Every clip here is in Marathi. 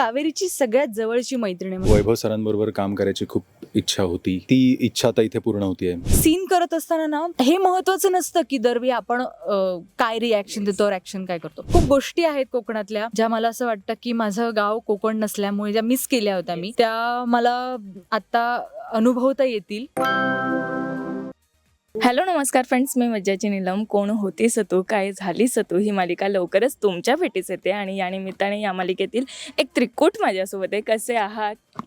कावेरीची सगळ्यात जवळची मैत्रीण आहे वैभव सरांबरोबर काम करायची खूप इच्छा होती. ती इच्छा आता इथे पूर्ण होतीये सीन करत असताना ना हे महत्वाचं नसतं की दरवेळी आपण अं, काय रिॲक्शन देतो ऍक्शन काय करतो. खूप गोष्टी आहेत कोकणातल्या ज्या मला असं वाटतं की माझं गाव कोकण नसल्यामुळे ज्या मिस केल्या होत्या मी त्या मला आता अनुभवता येतील. हॅलो नमस्कार फ्रेंड्स. मी मज्जाची नीलम. कोण होतीस तू? काय झालीस तू? ही मालिका लवकरच तुमच्या भेटीस येते आणि या निमित्ताने या मालिकेतील एक त्रिकूट माझ्यासोबत आहे. कसे आहात?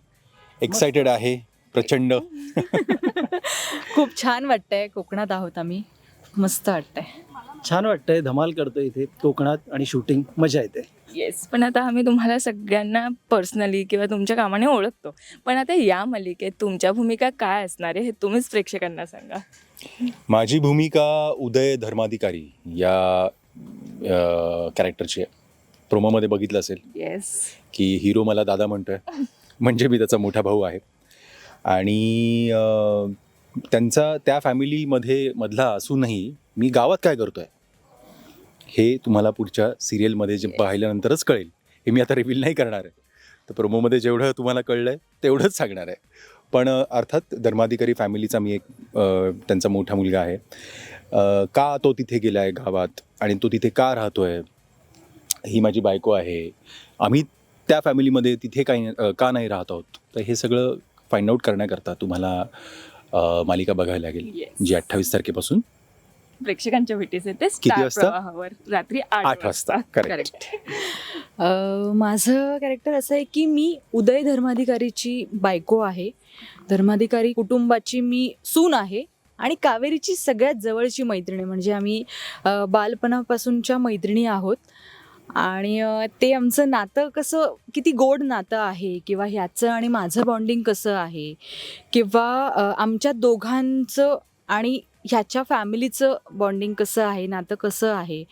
एक्साइटेड आहे. प्रचंड. खूप छान वाटतंय. कोकणात आहोत आम्ही. मस्त वाटतंय. छान वाटतंय. धमाल करतोय इथे. कोकणात आणि शूटिंग मजा येते. येस पण आता आम्ही तुम्हाला सगळ्यांना पर्सनली किंवा तुमच्या कामाने ओळखतो. पण आता या मालिकेत तुमच्या भूमिका काय असणार आहे हे तुम्हीच प्रेक्षकांना सांगा. माझी भूमिका उदय धर्माधिकारी या कॅरेक्टरची आहे. प्रोमोमध्ये बघितलं असेल. येस की हिरो मला दादा म्हणतोय. म्हणजे मी त्याचा मोठा भाऊ आहे. आणि अं, त्यांचा त्या फॅमिलीमध्ये मधला असूनही मी गावात काय करतोय? हे तुम्हाला पुढच्या सिरियलमध्ये जे पाहिल्यानंतरच कळेल. हे मी आता रिव्हील नाही करणार आहे. तर प्रोमोमध्ये जेवढं तुम्हाला कळलं आहे तेवढंच सांगणार आहे. पण अर्थात धर्माधिकारी फॅमिलीचा मी एक त्यांचा मोठा मुलगा आहे. का तो तिथे गेला आहे गावात आणि तो तिथे का राहतोय? ही माझी बायको आहे. आम्ही त्या फॅमिलीमध्ये तिथे काही का नाही राहत आहोत? तर हे सगळं फाइंड आउट करण्याकरता तुम्हाला मालिका बघायला लागेल. Yes. जी अठ्ठावीस तारखेपासून. प्रेक्षकांच्या भेटीस येते किती स्टार वाजता? प्रवाहावर. रात्री आठ वाजता. करेक्ट माझं कॅरेक्टर असं आहे की मी उदय धर्माधिकारीची बायको आहे. धर्माधिकारी कुटुंबाची मी सून आहे आणि कावेरीची सगळ्यात जवळची मैत्रीण आहे. म्हणजे आम्ही अ, बालपणापासूनच्या मैत्रिणी आहोत. आणि अ, ते आमचं नातं कसं किती गोड नातं आहे किंवा ह्याचं आणि माझं बॉन्डिंग कसं आहे किंवा अ, आमच्या दोघांचं आणि ह्याच्या फॅमिलीचं बॉन्डिंग कसं आहे नातं कसं आहे?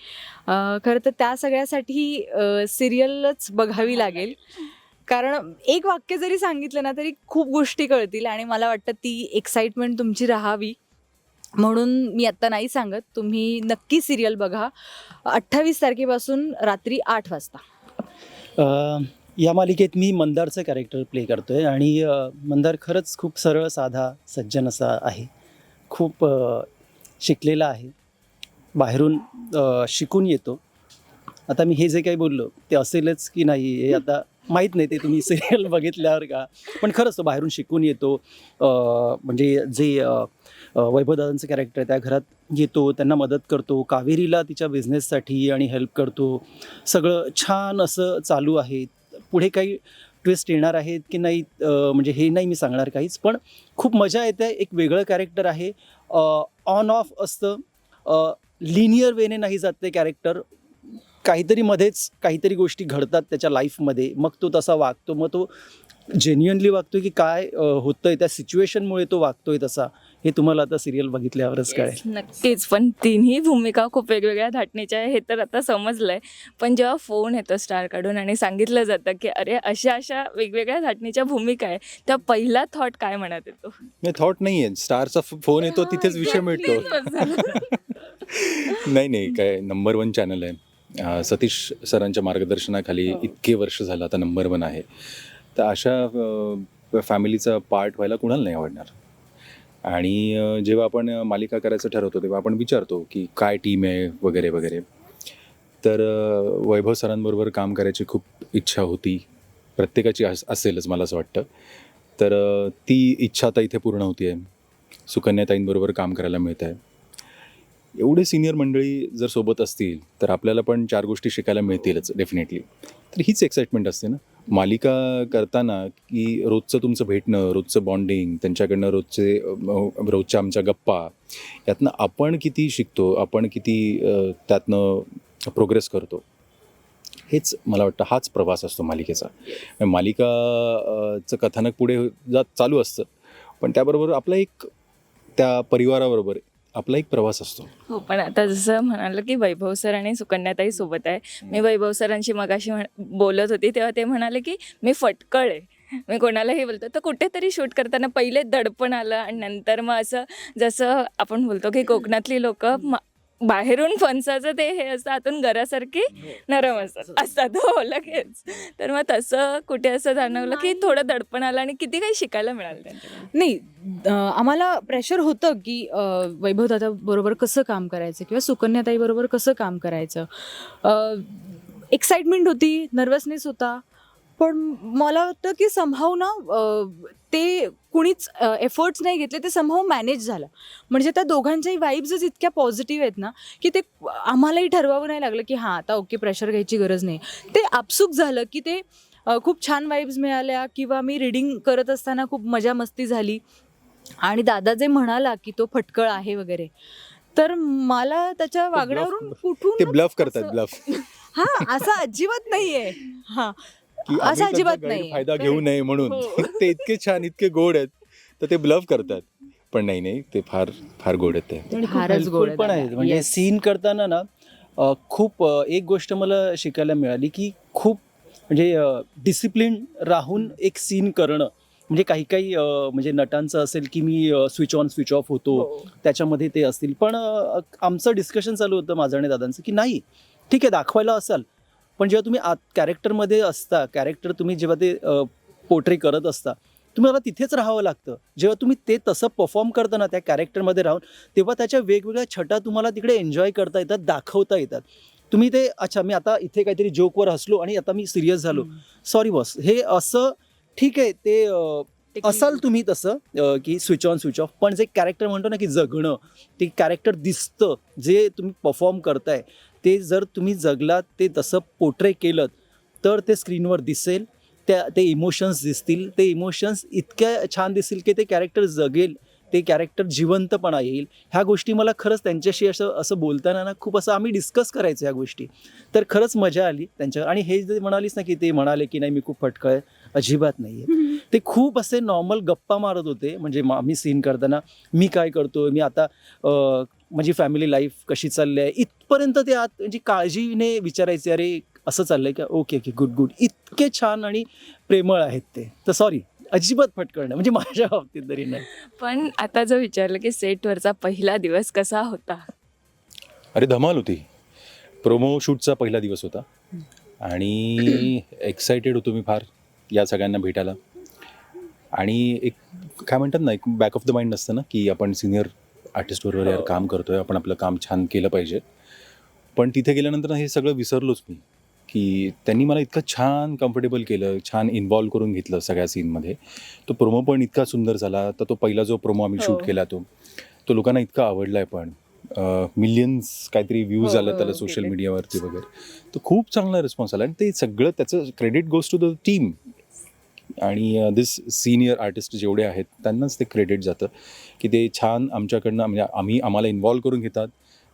खरं तर त्या सगळ्यासाठी सिरियलच बघावी लागेल. कारण एक वाक्य जरी सांगितलं ना तरी खूप गोष्टी कळतील आणि मला वाटतं ती एक्साइटमेंट तुमची राहावी. म्हणून मी आत्ता नाही सांगत. तुम्ही नक्की सिरियल बघा. अठ्ठावीस तारखेपासून रात्री आठ वाजता. या मालिकेत मी मंदारचं कॅरेक्टर प्ले करतोय आणि मंदार खरंच खूप सरळ साधा सज्जन असा आहे. खूप शिकलेला आहे. बाहेरून शिकून येतो. आता मी हे जे काही बोललो ते असेलच की नाही हे आता माहीत नाही ते तुम्ही सिरियल बघितल्यावर का? पण खरंच तो बाहेरून शिकून येतो. म्हणजे जे वैभवदादांचं कॅरेक्टर त्या घरात येतो त्यांना मदत करतो कावेरीला तिच्या बिझनेससाठी आणि हेल्प करतो. सगळं छान असं चालू आहे. पुढे काही ट्विस्ट येणार आहेत की नाही म्हणजे हे नाही मी सांगणार काहीच पण खूप मजा येते एक वेगळं कॅरेक्टर आहे. ऑन ऑफ असतं. लिनियर वेने नाही जात ते कॅरेक्टर काहीतरी मध्येच काहीतरी गोष्टी घडतात त्याच्या लाईफमध्ये मग तो तसा वागतो. मग तो जेन्युअनली वागतोय की काय होतंय त्या सिच्युएशनमुळे तो वागतोय तसा. हे तुम्हाला आता सिरियल बघितल्यावरच कळेल. नक्कीच. पण तिन्ही भूमिका खूप वेगवेगळ्या धाटणीच्या आहे हे तर आता समजलंय. पण जेव्हा फोन येतो स्टार काढून आणि सांगितलं जातं की अरे अशा अशा वेगवेगळ्या धाटणीच्या भूमिका आहे त्या पहिला थॉट काय म्हणत येतो? नाही थॉट नाही आहे स्टारचा फोन येतो तिथेच विषय मिळतो. नाही नाही काय नंबर वन चॅनल आहे. अं, सतीश सरांच्या मार्गदर्शनाखाली हो. इतके वर्ष झालं आता नंबर वन आहे. तर अशा फॅमिलीचा पार्ट व्हायला कुणाला नाही आवडणार? आणि जेव्हा आपण मालिका करायचं ठरवतो तेव्हा आपण विचारतो की काय टीम आहे वगैरे वगैरे. तर वैभव सरांबरोबर काम करायची खूप इच्छा होती. प्रत्येकाची अस असेलच मला असं वाटतं. तर ती इच्छा आता इथे पूर्ण होती आहे. सुकन्याताईंबरोबर काम करायला मिळत आहे. एवढे सिनियर मंडळी जर सोबत असतील तर आपल्याला पण चार गोष्टी शिकायला मिळतीलच डेफिनेटली तर हीच एक्साइटमेंट असते ना. मालिका करताना की रोजचं तुमचं भेटणं रोजचं बॉन्डिंग त्यांच्याकडनं रोजचे रोजच्या आमच्या गप्पा यातनं आपण किती शिकतो आपण किती त्यातनं प्रोग्रेस करतो? हेच मला वाटतं हाच प्रवास असतो मालिकेचा. मालिकाचं कथानक पुढे जात चालू असतं. पण त्याबरोबर आपला एक त्या परिवाराबरोबर आपला एक प्रवास असतो. हो पण आता जसं म्हणालं की वैभव सर आणि सुकन्याताई सोबत आहे. मी वैभव सरांशी मगाशी म्हण बोलत होती तेव्हा ते म्हणाले की मी फटकळ आहे. मी कोणालाही बोलतो तर कुठेतरी शूट करताना पहिले दडपण आलं आणि नंतर मग असं जसं आपण बोलतो की कोकणातली लोक बाहेरून फणसाचं ते हे असतं आतून गरासारखी नरम असतात. असतात हो लगेच. तर मग तसं कुठे असं जाणवलं की थोडं दडपण आलं आणि किती काही शिकायला मिळालं त्यांच्याकडून? नाही अं, आम्हाला प्रेशर होतं की अं, वैभव दादा बरोबर कसं काम करायचं किंवा सुकन्याताई बरोबर कसं काम करायचं? एक्साइटमेंट होती नर्वसनेस होता. पण मला वाटतं की संभाव ना ते कुणीच एफर्ट्स नाही घेतले ते संभाव मॅनेज झालं. म्हणजे त्या दोघांच्याही वाईब्सच इतक्या पॉझिटिव्ह आहेत ना की ते आम्हालाही ठरवावं नाही लागलं की हां आता ओके प्रेशर घ्यायची गरज नाही. ते आपसूक झालं की ते खूप छान वाईब्स मिळाल्या किंवा मी रिडिंग करत असताना खूप मजा मस्ती झाली. आणि दादा जे म्हणाला की तो फटकळ आहे वगैरे तर मला त्याच्या वागण्यावरून ते कुठून ब्लफ करतात ब्लफ हा असं अजिबात नाहीये. हा. की असं आम्ही अजिबात त्यांचा नाही. गैरफायदा घेऊ नये म्हणून. हो. ते इतके छान इतके गोड आहेत तर ते ब्लफ करतात. पण नाही नाही ते फार फार गोड आहेत ते. आणि खूप फारच helpful गोड आहे पण दादा. आहेत. म्हणजे Yes. सीन करताना ना अ, खूप अ, एक गोष्ट मला शिकायला मिळाली की खूप म्हणजे डिसिप्लिन राहून एक सीन करणं. म्हणजे काही काही अ, म्हणजे नटांचं असेल की मी स्विच ऑन स्विच ऑफ होतो. त्याच्यामध्ये ते असतील. पण अ, आमचं डिस्कशन चालू होतं माझं आणि दादांचं की नाही ठीक आहे दाखवायला असाल. पण जेव्हा तुम्ही आत कॅरेक्टरमध्ये असता कॅरेक्टर तुम्ही जेव्हा ते पोर्ट्रे करत असता तुम्हाला तिथेच राहावं लागतं. जेव्हा तुम्ही ते तसं परफॉर्म करता ना त्या कॅरेक्टरमध्ये राहून तेव्हा त्याच्या वेगवेगळ्या छटा तुम्हाला तिकडे एन्जॉय करता येतात दाखवता येतात. तुम्ही ते अच्छा मी आता इथे काहीतरी जोकवर हसलो आणि आता मी सिरियस झालो. सॉरी बॉस हे असं ठीक आहे ते असाल तुम्ही तसं की स्विच ऑन स्विच ऑफ पण जे कॅरेक्टर म्हणतो ना की जगणं ते कॅरेक्टर दिसतं जे तुम्ही परफॉर्म करताय ते जर तुम्ही जगलात ते तसं पोर्ट्रे केलं तर ते स्क्रीनवर दिसेल त्या ते इमोशन्स दिसतील. ते इमोशन्स इतक्या छान दिसतील की ते कॅरेक्टर जगेल ते कॅरेक्टर जिवंतपणा येईल. ह्या गोष्टी मला खरंच त्यांच्याशी असं असं बोलताना ना खूप असं आम्ही डिस्कस करायचो ह्या गोष्टी. तर खरंच मजा आली त्यांच्या आणि हे जे म्हणालीस ना की ते म्हणाले की नाही मी खूप फटकळ अजिबात नाही आहे ते खूप असे नॉर्मल गप्पा मारत होते. म्हणजे मा- आम्ही सीन करताना मी काय करतो मी आता माझी फॅमिली लाईफ कशी चालली आहे? इथपर्यंत ते आत म्हणजे काळजीने विचारायचे अरे असं चाललंय का? ओके ओके गुड गुड इतके छान आणि प्रेमळ आहेत ते. तर सॉरी अजिबात फटकळ नाही. म्हणजे माझ्या बाबतीत तरी नाही. पण आता जो विचारलं की सेटवरचा पहिला दिवस कसा होता? अरे धमाल होती. प्रोमो शूटचा पहिला दिवस होता. आणि एक्सायटेड होतो मी फार या सगळ्यांना भेटायला. आणि एक काय म्हणतात ना एक बॅक ऑफ द माइंड नसतं ना की आपण सिनियर आर्टिस्टबरोबर यार काम करतोय आपण आपलं काम छान केलं पाहिजे पण तिथे गेल्यानंतर हे सगळं विसरलोच मी की त्यांनी मला इतकं छान कम्फर्टेबल केलं छान इन्व्हॉल्व करून घेतलं सगळ्या सीनमध्ये तो प्रोमो पण इतका सुंदर झाला तर तो पहिला जो प्रोमो आम्ही हो. शूट केला तो तो लोकांना इतका आवडला आहे पण मिलियन्स काहीतरी व्ह्यूज हो, आलं त्याला हो, सोशल गेले. मीडियावरती वगैरे तर खूप चांगला रिस्पॉन्स आला आणि ते सगळं त्याचं credit goes to the team आणि दिस सिनियर आर्टिस्ट जेवढे आहेत त्यांनाच ते क्रेडिट जातं की ते छान आमच्याकडनं म्हणजे आम्ही आम्हाला इन्व्हॉल्व करून घेतात.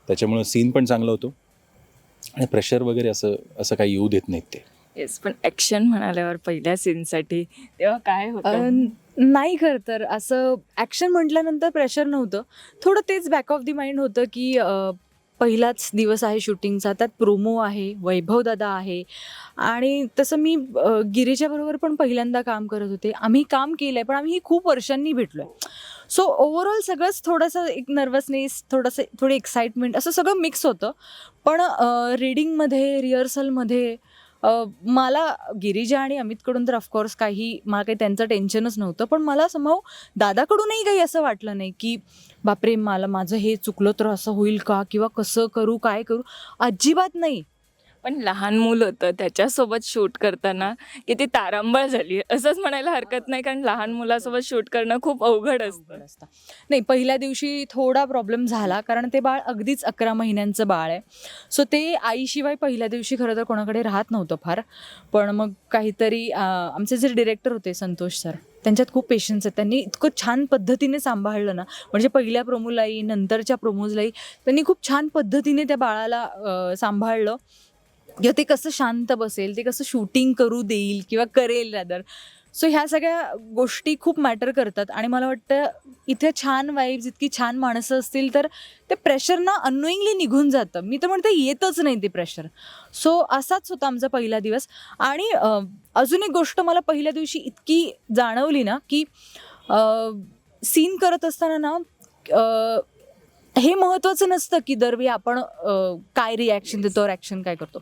त्याच्यामुळं सीन पण चांगला होतो. आणि प्रेशर वगैरे असं असं काही येऊ देत नाहीत ते. येस पण ॲक्शन म्हणाल्यावर पहिल्या सीनसाठी तेव्हा काय होतं? नाही खरं तर. असं ॲक्शन म्हटल्यानंतर प्रेशर नव्हतं. थोडं तेच बॅक ऑफ दी माइंड होतं की पहिलाच दिवस आहे शूटिंगचा. त्यात प्रोमो आहे वैभव दादा आहे. आणि तसं मी गिरीच्याबरोबर गिरीजाबरोबर पण पहिल्यांदा काम करत होते. आम्ही काम केलं आहे पण आम्ही खूप वर्षांनी भेटलो आहे सो ओव्हरऑल सगळंच थोडंसं एक नर्वसनेस थोडंसं थोडी एक्साइटमेंट असं सगळं मिक्स होतं. पण रिडिंगमध्ये रिहर्सलमध्ये मला गिरिजा आणि अमितकडून तर ऑफकोर्स काही मला काही त्यांचं टेन्शनच नव्हतं पण मला समभाव दादाकडूनही काही असं वाटलं नाही की बापरे मला माझं हे चुकलं तर असं होईल का? किंवा कसं करू काय करू? अजिबात नाही. पण लहान मूल होतं त्याच्यासोबत शूट करताना किती तारांबळ झाली. असंच म्हणायला हरकत नाही कारण लहान मुलासोबत शूट करणं खूप अवघड असतं. नाही पहिल्या दिवशी थोडा प्रॉब्लेम झाला कारण ते बाळ अगदीच अकरा महिन्यांचं बाळ आहे. सो ते आईशिवाय पहिल्या दिवशी खरं तर कोणाकडे राहत नव्हतं फार. पण मग काहीतरी आमचे जे डिरेक्टर होते संतोष सर त्यांच्यात खूप पेशन्स आहेत त्यांनी इतकं छान पद्धतीने सांभाळलं ना. म्हणजे पहिल्या प्रोमोलाही नंतरच्या प्रोमोजलाही त्यांनी खूप छान पद्धतीने त्या बाळाला सांभाळलं. किंवा ते कसं शांत बसेल ते कसं शूटिंग करू देईल किंवा करेल रॅदर सो ह्या सगळ्या गोष्टी खूप मॅटर करतात आणि मला वाटतं इथे छान वाईब्स इतकी छान माणसं असतील तर ते प्रेशर ना अनोईंगली निघून जातं. मी तर म्हणते येतच नाही ते प्रेशर सो असाच होता आमचा पहिला दिवस. आणि अजून एक गोष्ट मला पहिल्या दिवशी इतकी जाणवली ना की सीन करत असताना ना हे महत्त्वाचं नसतं की दरवेळी आपण काय रिॲक्शन देतो ॲक्शन काय करतो.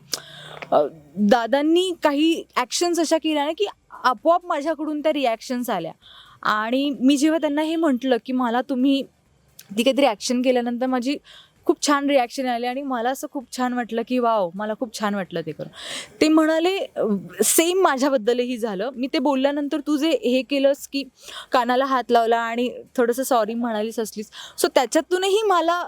दादांनी काही ॲक्शन्स अशा केल्या ना की आपोआप माझ्याकडून त्या रिॲक्शन्स आल्या. आणि मी जेव्हा त्यांना हे म्हटलं की मला तुम्ही ती काहीतरी ॲक्शन केल्यानंतर माझी खूप छान रिॲक्शन आली आणि मला असं खूप छान वाटलं की वाव मला खूप छान वाटलं ते करून. ते म्हणाले सेम माझ्याबद्दलही झालं. मी ते बोलल्यानंतर तू जे हे केलंस की कानाला हात लावला आणि थोडंसं सॉरी म्हणालीस असलीस. सो त्याच्यातूनही मला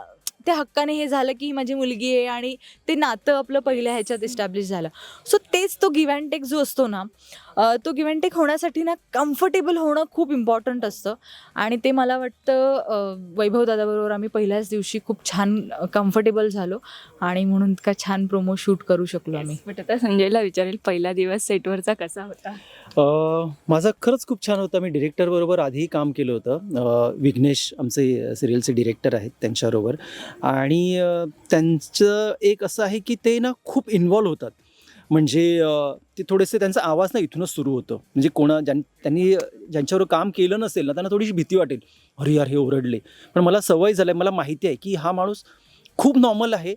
त्या हक्काने हे झालं की ही माझी मुलगी आहे आणि ते नातं आपलं पहिल्या ह्याच्यात इस्टॅब्लिश झालं. सो तेच तो गिव्ह अँड टेक जो असतो ना तो गिव्ह अँड टेक होण्यासाठी ना कम्फर्टेबल होणं खूप इम्पॉर्टंट असतं. आणि ते मला वाटतं वैभव दादाबरोबर आम्ही पहिल्याच दिवशी खूप छान कम्फर्टेबल झालो. आणि म्हणून का छान प्रोमो शूट करू शकलो आम्ही. बट आता संजयला विचारेल पहिला दिवस सेटवरचा कसा होता? माझा खरंच खूप छान होता. मी डिरेक्टरबरोबर आधीही काम केलं होतं. विघ्नेश आमचे सिरियलचे डिरेक्टर आहेत त्यांच्याबरोबर. आणि त्यांचं एक असं आहे की ते ना खूप इन्वॉल्व्ह होतात. म्हणजे ते थोडेसे त्यांचा आवाज ना इथूनच सुरू होतो. म्हणजे कोणा ज्यां त्यांनी ज्यांच्यावर काम केलं नसेल ना त्यांना थोडीशी भीती वाटेल. अरे यार हे ओरडले. पण मला सवय झालं आहे मला माहिती आहे की हा माणूस खूप नॉर्मल आहे.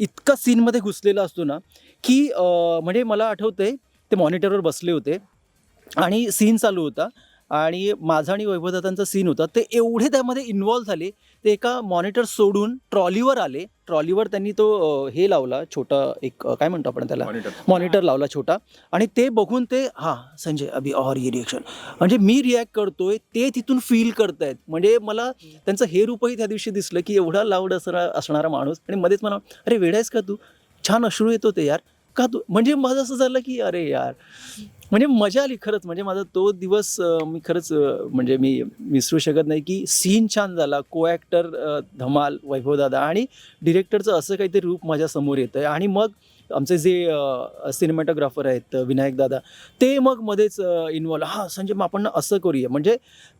इतका सीनमध्ये घुसलेला असतो ना की म्हणजे मला आठवतं आहे ते मॉनिटरवर बसले होते. आणि सीन चालू होता. आणि माझा आणि वैभवदादांचा सीन होता. ते एवढे त्यामध्ये इन्वॉल्व्ह झाले. ते एका मॉनिटर सोडून ट्रॉलीवर आले. ट्रॉलीवर त्यांनी तो हे लावला छोटा एक काय म्हणतो आपण त्याला? मॉनिटर लावला छोटा. आणि ते बघून ते हां संजय अभि और ये रिएक्शन म्हणजे मी रिॲक्ट करतोय ते तिथून फील करतायत. म्हणजे मला त्यांचं हे रूपही त्या दिवशी दिसलं की एवढा लाऊड असणारा असणारा माणूस. आणि मध्येच मला अरे वेडायस का तू? छान अश्रू येतो ते यार. का तू म्हणजे माझं असं झालं की अरे यार. म्हणजे मजा आली खरंच. म्हणजे माझा तो दिवस मी खरंच म्हणजे मी विसरू शकत नाही की सीन छान झाला. को ॲक्टर धमाल वैभवदादा आणि डिरेक्टरचं असं काहीतरी रूप माझ्यासमोर येतं आहे आणि मग आमचे जे सिनेमॅटोग्राफर आहेत विनायक दादा ते मग मध्येच इन्वॉल्व हां संजय मग आपण असं करूया. म्हणजे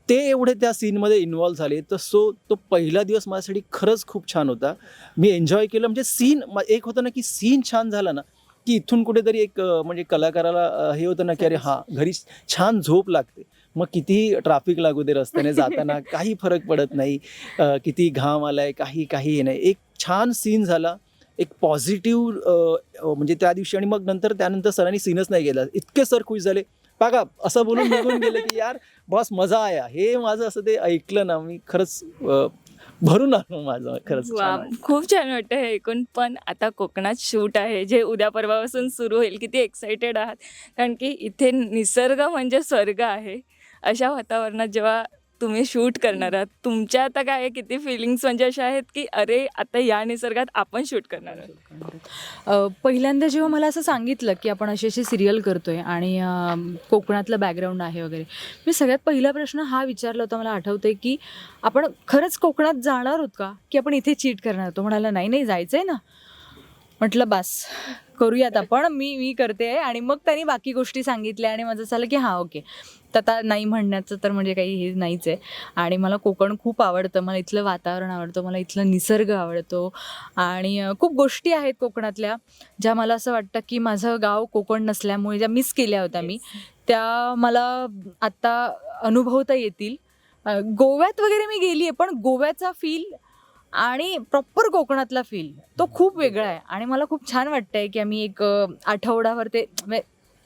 ते एवढे त्या सीनमध्ये इन्वॉल्व्ह झाले. तर सो तो पहिला दिवस माझ्यासाठी खरंच खूप छान होता. मी एन्जॉय केलं. म्हणजे सीन एक होतं ना की सीन छान झाला ना की इथून कुठेतरी एक म्हणजे कलाकाराला हे होतं ना की अरे हां घरी छान झोप लागते. मग किती ट्रॅफिक लागू दे रस्त्याने जाताना काही फरक पडत नाही. किती घाम आलाय काही काही हे नाही. एक छान सीन झाला. एक पॉझिटिव्ह म्हणजे त्या दिवशी आणि मग नंतर त्यानंतर सरांनी सीनच नाही गेला इतके सर खुश झाले. बघा असं बोलून निघून गेले की यार बॉस मजा आया. हे माझं असं ते ऐकलं ना मी खरंच भरून आलं माझं खरंच वा छान वाटलं. खूप छान वाटतं हे ऐकून. पण आता कोकणात शूट आहे जे उद्या परवापासून सुरू होईल किती एक्सायटेड आहात. कारण की इथे निसर्ग म्हणजे स्वर्ग आहे. अशा वातावरणात जेव्हा तुम्ही शूट करणार आहात. तुमच्या आता काय आहे, किती फिलिंग्स म्हणजे अशा आहेत की अरे आता या निसर्गात आपण शूट करणार आहोत. पहिल्यांदा जेव्हा मला असं सांगितलं की आपण अशी अशी सिरियल करतोय आणि कोकणातलं बॅकग्राऊंड आहे वगैरे मी सगळ्यात पहिला प्रश्न हा विचारला होता. मला आठवतंय की आपण खरंच कोकणात जाणार आहोत का? की आपण इथे चीट करणार तो म्हणाला नाही नाही जायचंय ना. म्हटलं बस करूयात आपण. मी मी करते आणि मग त्यांनी बाकी गोष्टी सांगितल्या आणि माझं झालं की हां ओके आता नाही म्हणण्याचं तर म्हणजे काही हे नाहीच आहे. आणि मला कोकण खूप आवडतं मला इथलं वातावरण आवडतं मला इथलं निसर्ग आवडतो. आणि खूप गोष्टी आहेत कोकणातल्या ज्या मला असं वाटतं की माझं गाव कोकण नसल्यामुळे ज्या मिस केल्या होत्या मी त्या मला आत्ता अनुभवता येतील. गोव्यात वगैरे मी गेली आहे पण गोव्याचा फील आणि प्रॉपर कोकणातला फील तो खूप वेगळा आहे. आणि मला खूप छान वाटतंय की आम्ही एक आठवडाभर ते म्हणजे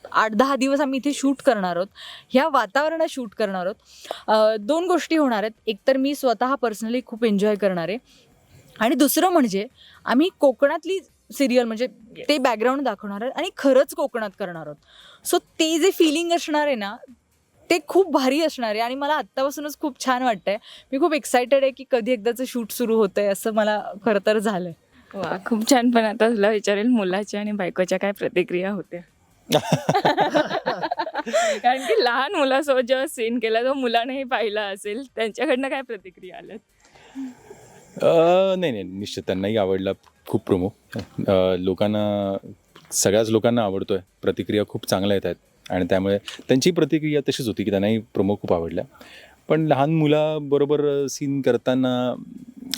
आठ दहा दिवस आम्ही इथे शूट करणार आहोत. ह्या वातावरणात शूट करणार आहोत. दोन गोष्टी होणार आहेत. एकतर मी स्वतः पर्सनली खूप एन्जॉय करणार आहे. आणि दुसरं म्हणजे आम्ही कोकणातली सिरियल म्हणजे ते बॅकग्राऊंड दाखवणार आहेत आणि खरंच कोकणात करणार आहोत. सो ते जे फिलिंग असणार आहे ना ते खूप भारी असणार आहे आणि मला आत्तापासूनच खूप छान वाटतंय. मी खूप एक्सायटेड आहे की कधी एकदाचं शूट सुरू होतंय असं मला खरं तर झालंय. वा खूप छान. पण आता तुला विचारेल मुलाच्या आणि बायकोच्या काय प्रतिक्रिया होत्या? कारण की लहान मुलासोबत जेव्हा सीन केला तो मुलानेही पाहिला असेल त्यांच्याकडनं काय प्रतिक्रिया आल्यात? नाही नाही निश्चित त्यांनाही आवडला खूप प्रोमो लोकांना सगळ्याच लोकांना आवडतो आहे प्रतिक्रिया खूप चांगल्या येत आहेत. आणि त्यामुळे त्यांची प्रतिक्रिया तशीच होती की त्यांनाही प्रोमो खूप आवडला पण लहान मुलाबरोबर सीन करताना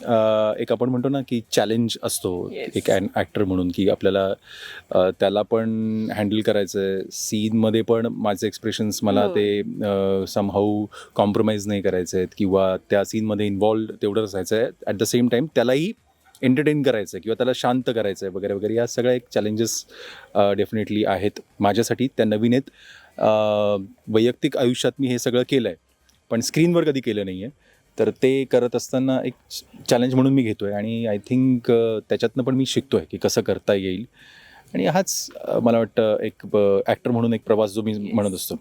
एक आपण म्हणतो ना की चॅलेंज असतो Yes. एक ॲक्टर म्हणून की आपल्याला त्याला पण हँडल करायचं आहे सीनमध्ये पण माझे एक्सप्रेशन्स मला हो. ते समहाऊ कॉम्प्रोमाइज नाही करायचे आहेत किंवा त्या सीनमध्ये इन्वॉल्ड तेवढं असायचं आहे ॲट द सेम टाईम त्यालाही एंटरटेन करायचं आहे किंवा त्याला शांत करायचं आहे वगैरे वगैरे. या सगळ्या एक चॅलेंजेस डेफिनेटली आहेत माझ्यासाठी. त्या नवीन आहेत. वैयक्तिक आयुष्यात मी हे सगळं केलं आहे पण स्क्रीनवर कधी केलं नाही आहे तर ते करत असताना एक चॅलेंज म्हणून मी घेतो आहे आणि आय थिंक त्याच्यातनं पण मी शिकतो आहे की कसं करता येईल. आणि हाच मला वाटतं एक ॲक्टर म्हणून एक प्रवास जो मी म्हणत असतो.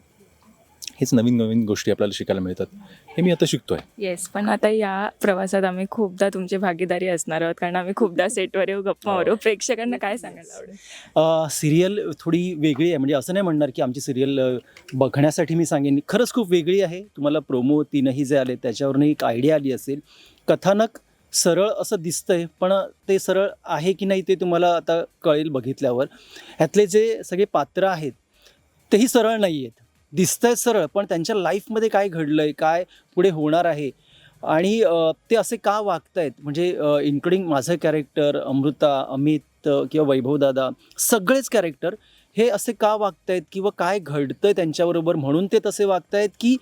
हेच नवीन नवीन गोष्टी आपल्याला शिकायला मिळतात. हे मी आता शिकतो आहे येस पण आता या प्रवासात आम्ही खूपदा तुमची भागीदारी असणार आहोत कारण आम्ही खूपदा सेटवर येऊ गप्पा मारू. प्रेक्षकांना काय सांगायला आवडेल? सिरियल थोडी वेगळी आहे. म्हणजे असं नाही म्हणणार की आमची सिरियल बघण्यासाठी मी सांगेन. खरंच खूप वेगळी आहे. तुम्हाला प्रोमो तीनही जे आले त्याच्यावरून एक आयडिया आली असेल. कथानक सरळ असं दिसतंय पण ते सरळ आहे की नाही ते तुम्हाला आता कळेल बघितल्यावर. ह्यातले जे सगळे पात्र आहेत तेही सरळ नाही आहेत दिसत आहे सरळ पण त्यांच्या लाईफमध्ये काय घडलं आहे काय पुढे होणार आहे? आणि ते असे का वागत आहेत म्हणजे इन्क्लुडिंग माझं कॅरेक्टर अमृता अमित किंवा वैभवदादा सगळेच कॅरेक्टर हे असे का वागत आहेत किंवा काय घडतं आहे त्यांच्याबरोबर? म्हणून ते तसे वागत आहेत की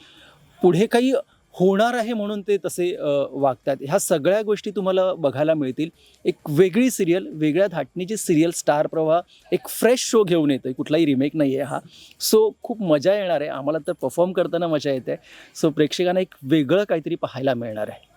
पुढे काही होणार आहे म्हणून ते तसे वागतात. ह्या सगळ्या गोष्टी तुम्हाला बघायला मिळतील. एक वेगळी सिरियल वेगळ्या धाटणीची सिरियल स्टार प्रवाह एक फ्रेश शो घेऊन येतो आहे कुठलाही रिमेक नाही आहे हा. सो खूप मजा येणार आहे. आम्हाला तर परफॉर्म करताना मजा येते. सो प्रेक्षकांना एक वेगळं काहीतरी पाहायला मिळणार आहे.